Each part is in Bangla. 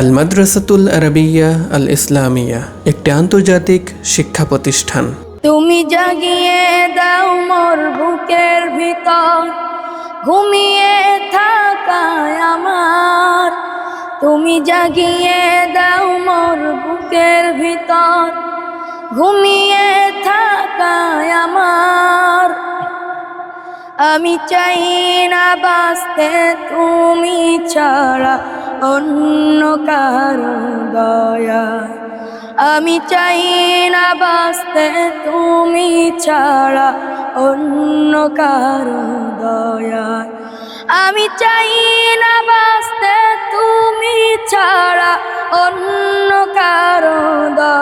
আল মাদ্রাসাতুল আরবিয়া আল ইসলামিয়া একটি আন্তর্জাতিক শিক্ষা প্রতিষ্ঠান তুমি জাগিয়ে দাও মোর বুকের ভিতর, ঘুমিয়ে থাকায় আমার। তুমি জাগিয়ে দাও মোর বুকের ভিতর, ঘুমিয়ে থাকায় আমার। আমি চাই না বাঁচতে, তুমি ছাড়া অন্য কারও দয়া আমি চাই না বাঁচতে তুমি ছাড়া অন্য কারও দয়া আমি চাই না বাঁচতে তুমি ছাড়া অন্য কারও দয়ায়।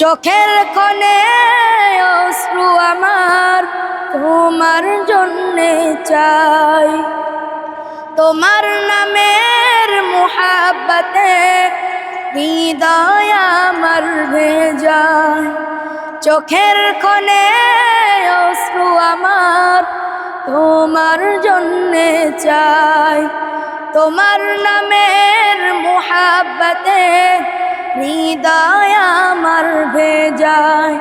চোখের কনে অশ্রু আমার তোমার জন্যে চাই। তোমার নামের মুহাব্বতে হৃদয় আমার ভেজায়। চোখের কনে অশ্রু আমার তোমার জন্যে চাই। তোমার নামের মুহাব্বতে হৃদয় আমার ভেজায়।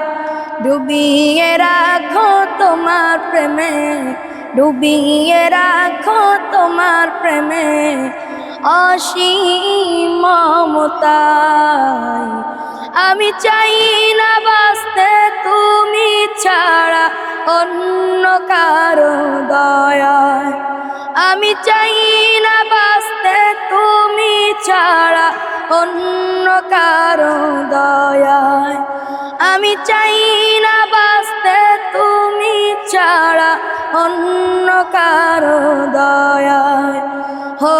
ডুবিয়ে রাখো তোমার প্রেমে, ডুবিয়ে রাখো তোমার প্রেমে। অসীম মমতায় আমি চাই না বাঁচতে তুমি ছাড়া অন্য কারও দয়ায়। আমি চাই না বাঁচতে তুমি ছাড়া অন্য কারও দয়ায়। আমি চাই না বাঁচতে তুমি ছাড়া অন্য কারও দয়ায়। হো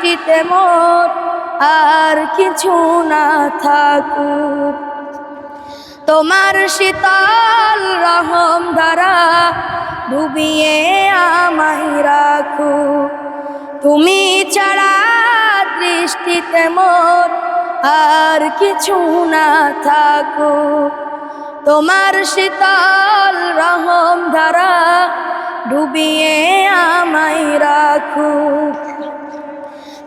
দৃষ্টিতে মোর আর কিছু না থাকুক। তোমার শীতল রহম ধারা ডুবিয়ে আমায় রাখু তুমি ছাড়া দৃষ্টিতে মোর আর কিছু না থাকু তোমার শীতল রহম ধারা ডুবিয়ে আমায় রাখুক।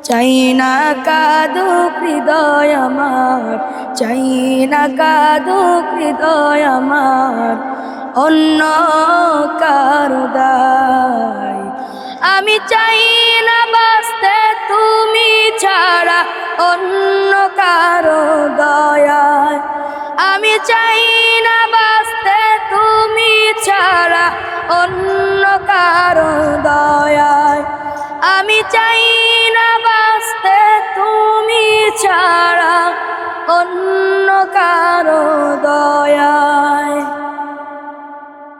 চাই না কাদু হৃদয় আমার চাই না কাদু হৃদয় আমার, অন্য কারও আমি চাই না বাঁচতে তুমি ছাড়া অন্য কারও দয়ায়। আমি চাই না বাঁচতে তুমি ছাড়া অন্য কারও দয়ায়। আমি চাই তুমি